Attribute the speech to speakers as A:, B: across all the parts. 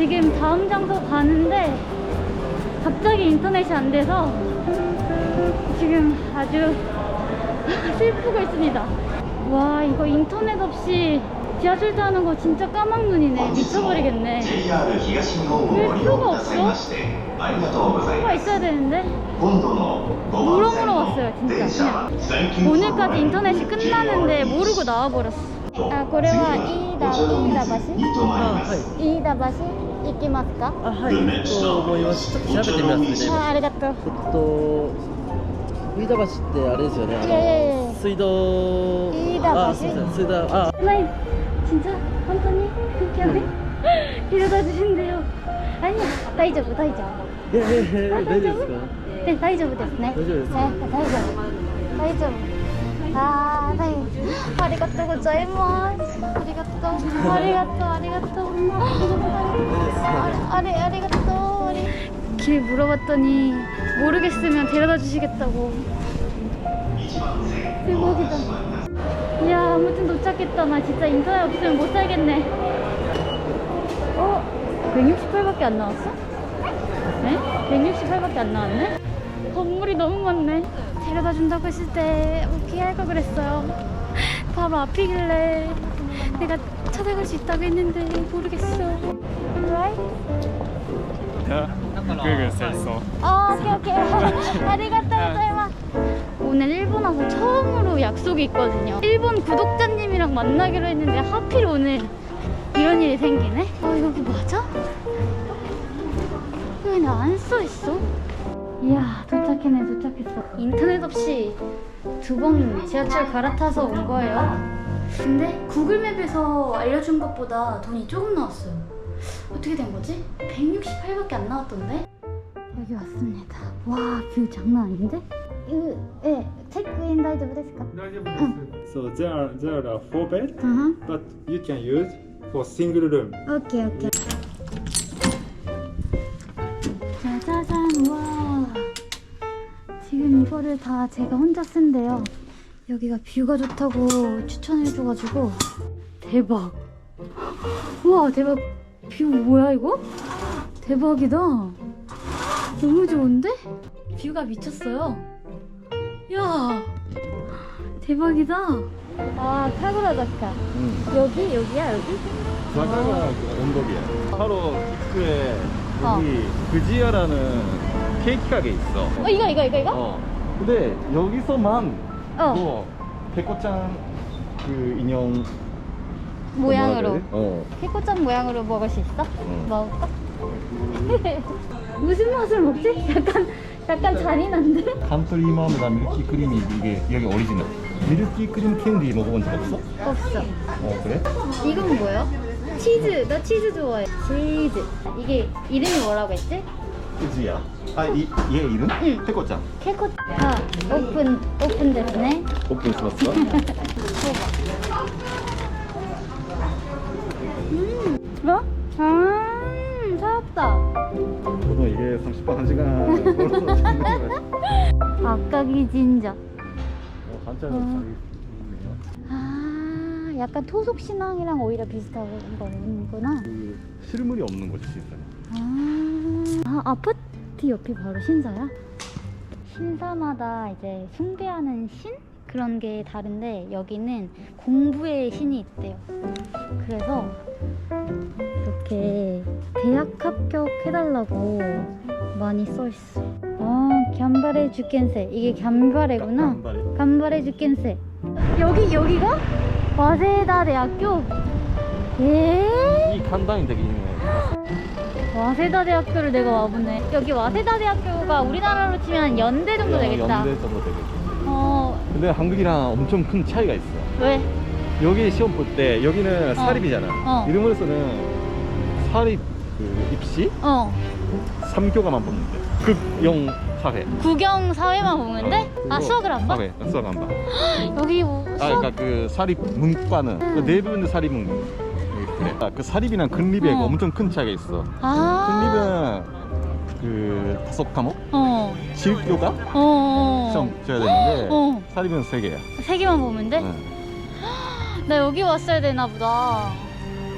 A: 지금 다음 장소 가는데 갑자기 인터넷이 안 돼서 지금 아주 슬프고 있습니다. 와 이거 인터넷 없이 지하철 타는 거 진짜 까막눈이네. 미쳐버리겠네.
B: 왜 표가 없어?
A: 표가 있어야 되는데? 물어 물어 왔어요 진짜. 그냥 오늘까지 인터넷이 끝나는데 모르고 나와버렸어. あこれは飯田飯田橋、飯田橋行きますか？
C: あはいと思います。ちょっと調べてみますね。
A: あありがとう。
C: えっと飯田橋ってあれですよね。あの水道
A: 飯田橋？
C: あすみません水道あ。
A: ない本当に広がるん。だよ。あいや大丈夫大丈夫。
C: 大丈夫？ですか？
A: 大丈夫ですね。
C: 大丈夫です
A: 大丈夫。大丈夫。 あー、大丈夫。ありがとうございます。ありがとう。ありがとう、ありがとう。ああれ、ありがとう。あり길 물어봤더니 모르겠으면 데려다 주시겠다고. 대박이다. 이야, 아무튼 도착했다. 나 진짜 인터넷 없으면 못 살겠네. 어? 168밖에 안 나왔어? 네? 168밖에 안 나왔네? 건물이 너무 많네. 데려다 준다고 했을 때 오케이 걸 그랬어요. 바로 앞이길래 내가 찾아갈 수 있다고 했는데 모르겠어. Right?
D: Yeah, Google says so.
A: 아, 오케이 오케이. 아리가또 고자이마스. 오늘 일본 와서 처음으로 약속이 있거든요. 일본 구독자님이랑 만나기로 했는데 하필 오늘 이런 일이 생기네. 아 여기 맞아? 여기 안써 있어? 이야 도착했네 도착했어. 인터넷 없이 두 번 지하철 갈아타서 온 거예요. 근데 구글맵에서 알려준 것보다 돈이 조금 나왔어요. 어떻게 된 거지? 168밖에 안 나왔던데? 여기 왔습니다. 와, 뷰 장난 아닌데? 이거, 예, 체크인 다이저브ですか?
D: So there are there are four beds,
A: Uh-huh.
D: but you can use for single room.
A: 오케 이거를 다 제가 혼자 쓴대요. 여기가 뷰가 좋다고 추천해줘가지고. 대박. 우와, 대박. 뷰 뭐야, 이거? 대박이다. 너무 좋은데? 뷰가 미쳤어요. 야 대박이다. 아, 카구라자카. 여기? 여기야, 여기?
E: 바다가 언덕이야. 바로 입구에
A: 어.
E: 여기 그지야라는 케이크 가게 있어.
A: 어, 이거, 이거, 이거, 이거?
E: 어. 근데 여기서만
A: 어.
E: 뭐 백호짱 그 인형
A: 모양으로.
E: 어.
A: 피코짱 모양으로 먹을 수 있어?
E: 응.
A: 먹을까? 무슨 맛을 먹지? 약간 약간 잔인한데?
E: 칸토리 마음이나 밀키 크림이 이게 여기 오리지널. 밀키 크림 캔디 먹어본 적 없어?
A: 없어.
E: 어 그래?
A: 이건 뭐야? 치즈. 나 치즈 좋아해. 치즈. 이게 이름이 뭐라고 했지?
E: 그지야. 아 이 얘 이름?
A: 응.
E: 백호짱.
A: 케코. 아 오픈 오픈 됐네.
E: 오픈 했어.
A: 뭐? 아 사왔다.
E: 저도 이게 30분 한 시간 걸어서 찍는 거야.
A: 아까기 진짜.
E: 어, 한자로
A: 어.
E: 자기 있네요.
A: 아 약간 토속 신앙이랑 오히려 비슷한 거구나.
E: 그 실물이 없는 곳이 있어요.
A: 아, 아 아파트 옆이 바로 신사야? 신사마다 이제 숭배하는 신 그런 게 다른데 여기는 공부의 신이 있대요. 그래서 이렇게 대학 합격해달라고 많이 써 있어. 아, 간바레 주켄세 이게 간바레구나.
E: 간바레.
A: 간바레 주켄세. 여기 여기가 와세다 대학교. 예?
E: 이 간단히 되게 유명해.
A: 와세다 대학교를 내가 와보네. 여기 와세다 대학교가 우리나라로 치면 연대 정도 되겠다.
E: 연대 정도 되겠지.
A: 어,
E: 근데 한국이랑 엄청 큰 차이가 있어.
A: 왜?
E: 여기 시험 볼 때 여기는 사립이잖아.
A: 어.
E: 이름으로서는 사립 그 입시
A: 어,
E: 3교과만 보면 돼. 극영 사회.
A: 국영 사회만 보면 돼? 아, 수학을 안 봐?
E: 사회. 수학 안 봐.
A: 여기 뭐
E: 아,
A: 수학?
E: 그러니까 그 사립 문과는
A: 음.
E: 그 내부는 사립 문과. 그래. 아, 그 사립이랑 근립에
A: 어.
E: 엄청 큰 차이가 있어.
A: 아,
E: 근립은 그 다섯 과목,
A: 어,
E: 7교가
A: 어, 어.
E: 시험 쳐야 되는데
A: 어.
E: 사립은 세 개야.
A: 세 개만 보면 돼?
E: 응.
A: 나 여기 왔어야 되나 보다.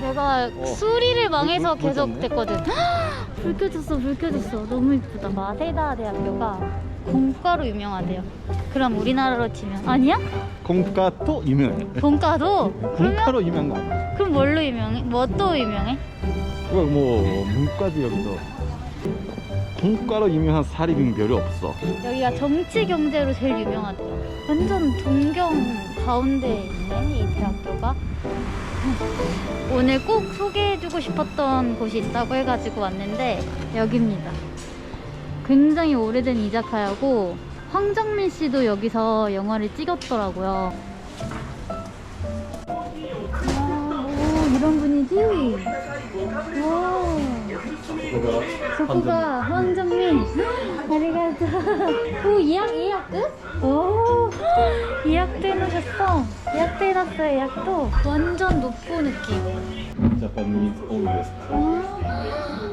A: 내가
C: 어.
A: 수리를 망해서
C: 불- 불
A: 계속
C: 껐네?
A: 됐거든. 불 켜졌어, 불 켜졌어. 너무 이쁘다. 마세다 대학교가 공과로 유명하대요. 그럼 우리나라로 치면 아니야?
E: 공과도 유명해.
A: 공과도? 그러면
E: 공과로 유명한 거 아니야?
A: 그럼 뭘로 유명해? 뭐 또 유명해?
E: 그거 뭐 문과지 여기도. 공과로 유명한 사립은 별로 없어.
A: 여기가 정치 경제로 제일 유명하대요. 완전 동경 가운데 있네 이 대학교가. 오늘 꼭 소개해주고 싶었던 곳이 있다고 해가지고 왔는데 여기입니다. 굉장히 오래된 이자카야고 황정민 씨도 여기서 영화를 찍었더라고요. 와, 오, 이런 분위기. 와, 저코가 황정민. 아리가또. 오, 예약, 예약 끝? 오, 예약도 해놓으셨어. 예약도 해놨어요, 예약도. 완전 높고 느낌.
E: 자판이 오브 베스트.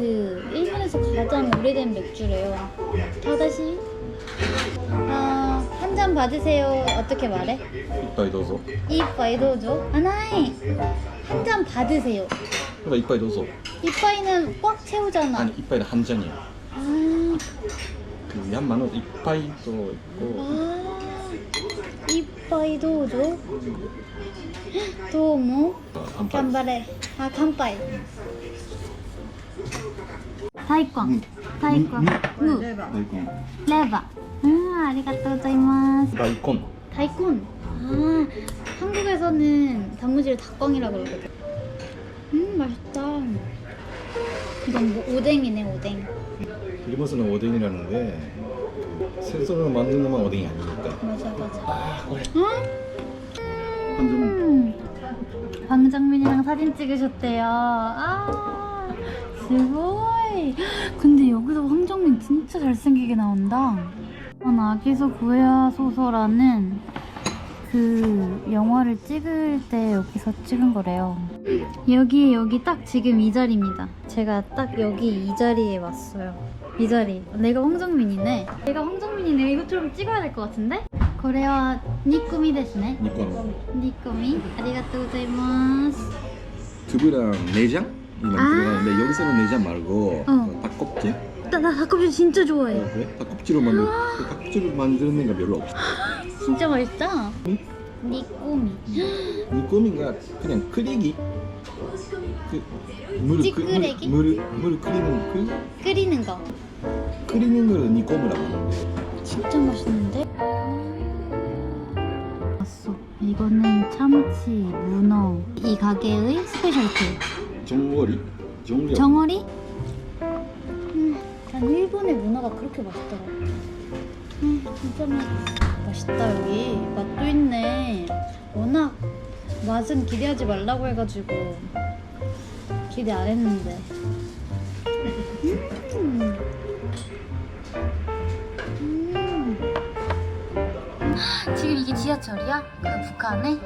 A: 그 일본에서 가장 오래된 맥주래요 다다시 아, 한 잔 받으세요 어떻게 말해?
E: 이빠이 도zo.
A: 이빠이 도죠? 아나이 한 잔 받으세요
E: 그러니까 이빠이 도zo.
A: 이빠이는 꽉 채우잖아
E: 아니 이빠이는 한 잔이야. 아그 양만은 이빠이도 있고.
A: 아, 이빠이 도우죠? 도우모?
E: 안
A: 간발에. 아, 간빠이. 다이콘.
E: 음.
A: 다이콘. 무.
E: 다이콘.
A: 레바. 음, 아리가또 고자이마스.
E: 다이콘.
A: 다이콘. 아, 한국에서는 단무지를 닭광이라 그러거든. 음, 맛있다. 이건 뭐 오뎅이네, 오뎅.
E: 일본에서는 오뎅이라는데 그 생선을 만든 것만 오뎅이 아니니까.
A: 맞아, 맞아.
E: 그래.
A: 음. 음. 방장민이랑 사진 찍으셨대요. 아, 스 네. 근데 여기서 황정민 진짜 잘생기게 나온다. 악에서 구해야소서라는 그 영화를 찍을 때 여기서 찍은 거래요. 여기 여기 딱 지금 이 자리입니다. 제가 딱 여기 이 자리에 왔어요. 이 자리. 내가 황정민이네. 내가 황정민이네. 이것처럼 찍어야 될 것 같은데? 거래와 니꾸미 대신에. 니꾸미. 니꾸미. 아리가또 고자이마스.
E: 두부랑 내장? 이만
A: 아.
E: 들어가는데 여기서는 내장 말고
A: 어.
E: 그 닭껍질?
A: 나, 나 닭고기 진짜
E: 어,
A: 좋아해.
E: 그래? 닭껍질로 만들 그 닭껍질을 만드는 데가 별로 없어.
A: 진짜 맛있다.
E: 응?
A: 니꼬미.
E: 니꼬미가 그냥 끓이기. 그 물을
A: 찌끄레기?
E: 물, 물, 물 끓이는 그
A: 끓이는 거.
E: 끓이는 걸 니꼬미라고 하는데.
A: 진짜 맛있는데? 왔어. 이거는 참치, 문어. 이 가게의 스페셜티.
E: 정어리? 정어리.
A: 정어리? 음, 난 일본의 문어가 그렇게 맛있더라고. 음, 진짜 맛있어. 맛있다, 여기. 맛도 있네. 워낙 맛은 기대하지 말라고 해가지고 기대 안 했는데. 음. 음. 지금 이게 지하철이야? 그 북한에?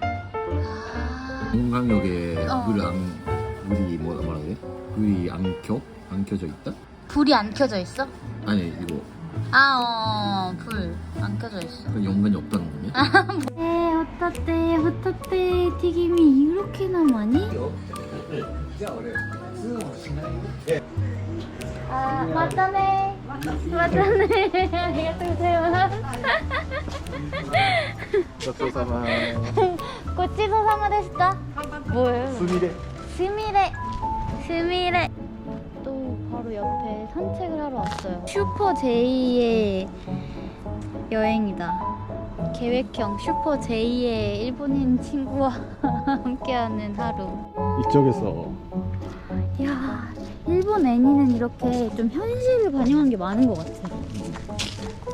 A: 아.
E: 동강역에
A: 어.
E: 물안 물이 뭐라 뭐라 그래? 물이 안 켜? 안 켜져 있다?
A: 불이 안 켜져 있어?
E: 아니 이거
A: 아, 어, 불 안 켜져 있어.
E: 그 연관이 없다는 거냐?
A: 네, 호타테, 호타테 튀김이 이렇게나 많이? 아, 맞다네. 맞다네. 아리가또 고자이마스.
E: ごちそうさま
A: 고치소 사마 데시다. 뭐예요?
E: すみれ
A: 스미레. 스미레. 또 바로 옆에 산책을 하러 왔어요. 슈퍼 제이의 여행이다. 계획형 슈퍼 제이의 일본인 친구와 함께하는 하루.
E: 이쪽에서
A: 야, 일본 애니는 이렇게 좀 현실을 반영한 게 많은 것 같아.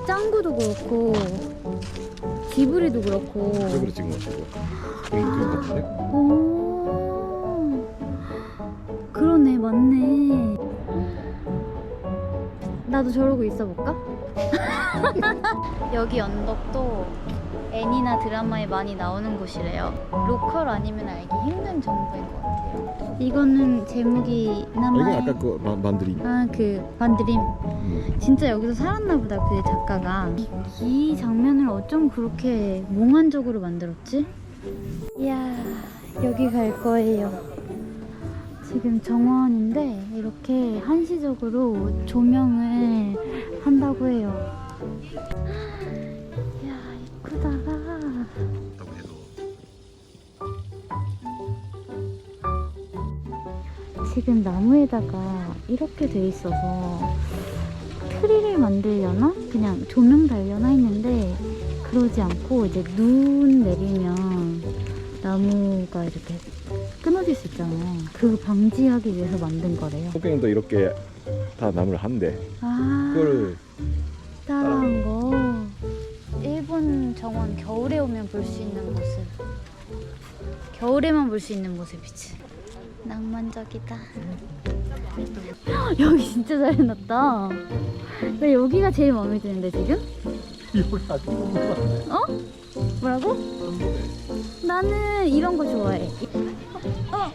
A: 짱구도 그렇고, 지브리도 그렇고.
E: 이쪽으로 찍은 거 같고 그
A: 맞네. 나도 저러고 있어볼까? 여기 언덕도 애니나 드라마에 많이 나오는 곳이래요. 로컬 아니면 알기 힘든 정보인 것 같아요. 이거는 제목이
E: 아, 이건 아까 그 마- 만드린
A: 아, 그 반드림.
E: 음.
A: 진짜 여기서 살았나 보다, 그 작가가. 이, 이 장면을 어쩜 그렇게 몽환적으로 만들었지? 이야, 여기 갈 거예요. 지금 정원인데 이렇게 한시적으로 조명을 한다고 해요. 이야, 이쁘다가. 지금 나무에다가 이렇게 돼 있어서 트리를 만들려나? 그냥 조명 달려나 했는데 그러지 않고 이제 눈 내리면 나무가 이렇게 끊어질 수 있잖아요. 그 방지하기 위해서 만든 거래요.
E: 호갱도 이렇게 다 나무를 한대.
A: 아,
E: 그거를
A: 따라한 거. 일본 정원 겨울에 오면 볼 수 있는 모습. 겨울에만 볼 수 있는 모습이지. 낭만적이다. 여기 진짜 잘 해놨다. 나 여기가 제일 마음에 드는데 지금? 어? 뭐라고? 나는 이런 거 좋아해. 어?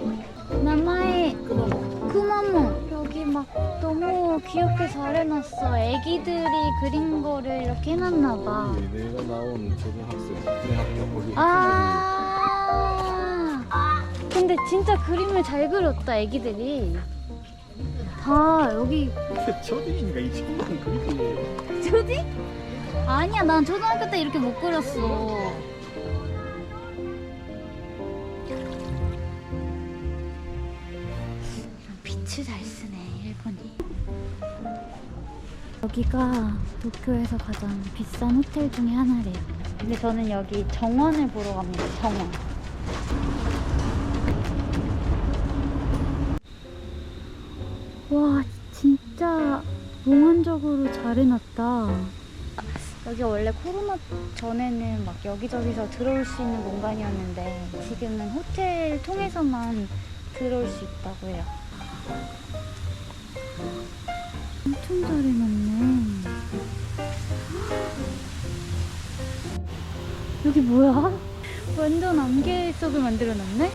A: 나마에 쿠마모 여기 막 너무 귀엽게 잘 해놨어. 애기들이 그린 거를 이렇게 해놨나 봐.
E: 내가 나온 초등학생 내 학교 거기
A: 아. 근데 진짜 그림을 잘 그렸다 애기들이. 다 여기
E: 초딩인가 이 친구는 그렇게
A: 초딩? 아니야, 난 초등학교 때 이렇게 못 그렸어. 빛을 잘 쓰네, 일본이. 여기가 도쿄에서 가장 비싼 호텔 중에 하나래요. 근데 저는 여기 정원을 보러 갑니다, 정원. 와, 진짜 몽환적으로 잘 해놨다. 여기 원래 코로나 전에는 막 여기저기서 들어올 수 있는 공간이었는데 지금은 호텔 통해서만 들어올 수 있다고 해요. 엄청 잘 해놨네. 여기 뭐야? 완전 안개 속을 만들어놨네?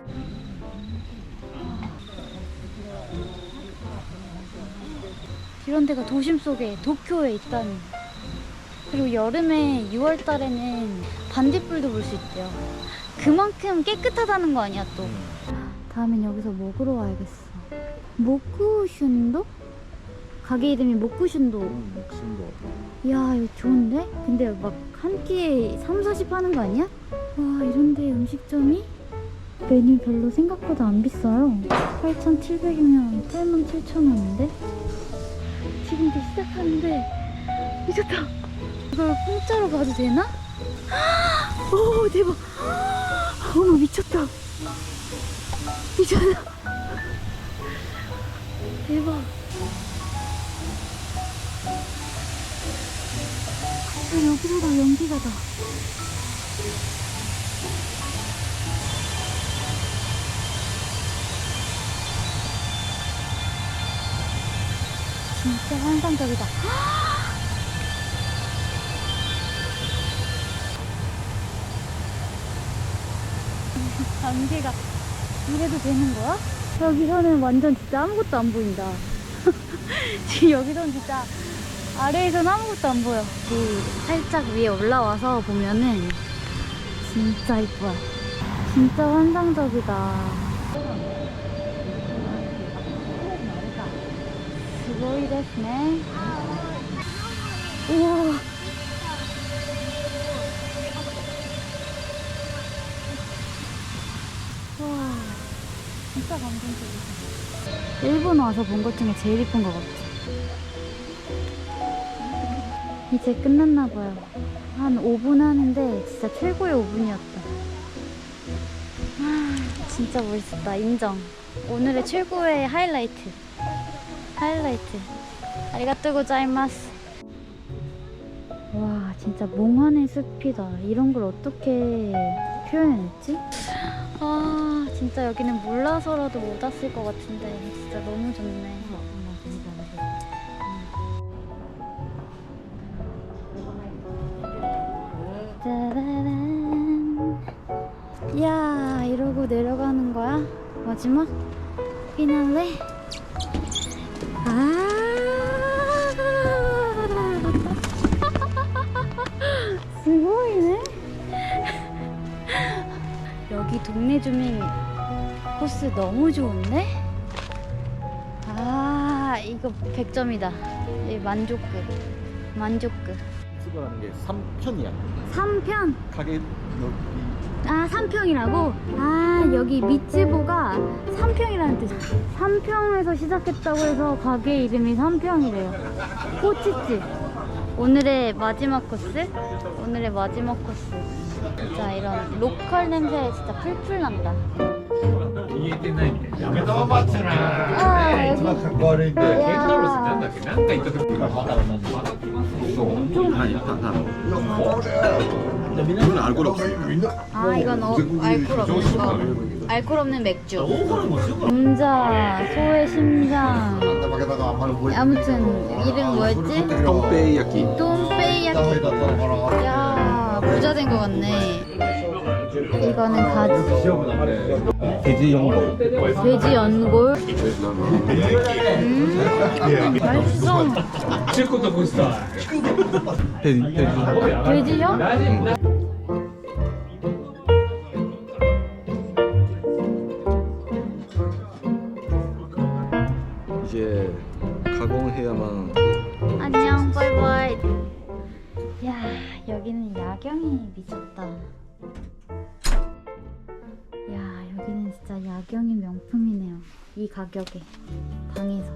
A: 이런 데가 도심 속에 도쿄에 있다니. 그리고 여름에 6월 달에는 반딧불도 볼 수 있대요. 그만큼 깨끗하다는 거 아니야 또. 다음엔 여기서 먹으러 와야겠어. 모쿠슌도? 가게 이름이 모쿠슌도.
E: 목숨도
A: 이야 이거 좋은데? 근데 막 한 끼에 3, 40 하는 거 아니야? 와 이런데 음식점이 메뉴 별로 생각보다 안 비싸요 8,700이면 87,000원인데? 지금도 시작하는데 미쳤다 이걸 공짜로 가도 되나? 오 대박 어머 미쳤다 미쳤다 대박 아, 여기서도 연기가 나. 진짜 환상적이다. 안개가 이래도 되는 거야? 여기서는 완전 진짜 아무것도 안 보인다. 지금 여기서는 진짜 아래에서는 아무것도 안 보여. 이 살짝 위에 올라와서 보면은 진짜 이뻐요. 진짜 환상적이다. すごいですね。 우와. 와, 진짜 감동적이다. 일본 와서 본 것 중에 제일 이쁜 것 같아. 이제 끝났나 봐요. 한 5분 하는데 진짜 최고의 5분이었다. 아, 진짜 멋있었다. 인정. 오늘의 최고의 하이라이트. 하이라이트. 아리가또 고자이마스. 와, 진짜 몽환의 숲이다. 이런 걸 어떻게 표현했지? 아, 진짜 여기는 몰라서라도 못 왔을 것 같은데 진짜 너무 좋네. 짜라란. 야, 이러고 내려가는 거야? 마지막? 피날레? 아. 여기 동네 주민 코스 너무 좋은데? 아 이거 100점이다. 이 만족급 만족급
C: 수거라는 게 3편이야.
A: 3편?
C: 가게 여기.
A: 아 3평이라고? 아 여기 미츠보가 3평이라는 뜻 3평에서 시작했다고 해서 가게 이름이 3평이래요. 꼬치집. 오늘의 마지막 코스? 오늘의 마지막 코스 진짜 이런 로컬 냄새 진짜 풀풀 난다. 아 여기. 야.
E: 이건 알코올 없어.
A: 아 이건 어, 알코올 거 알코올 없는 맥주. 감자 소의 심장. 아무튼 이름 뭐였지?
E: 똥배야끼.
A: 똥페이야키 야 부자 된 거 같네. 이거는 가지.
E: 돼지 연골.
A: 돼지 연골. 음 맛있어.
E: 돼지 돼지.
A: 돼지요?
E: 이제 가공해야만.
A: 안녕 바이바이 야 여기는 야경이 미쳤다. 야 여기는 진짜 야경이 명품이네요. 이 가격에 방에서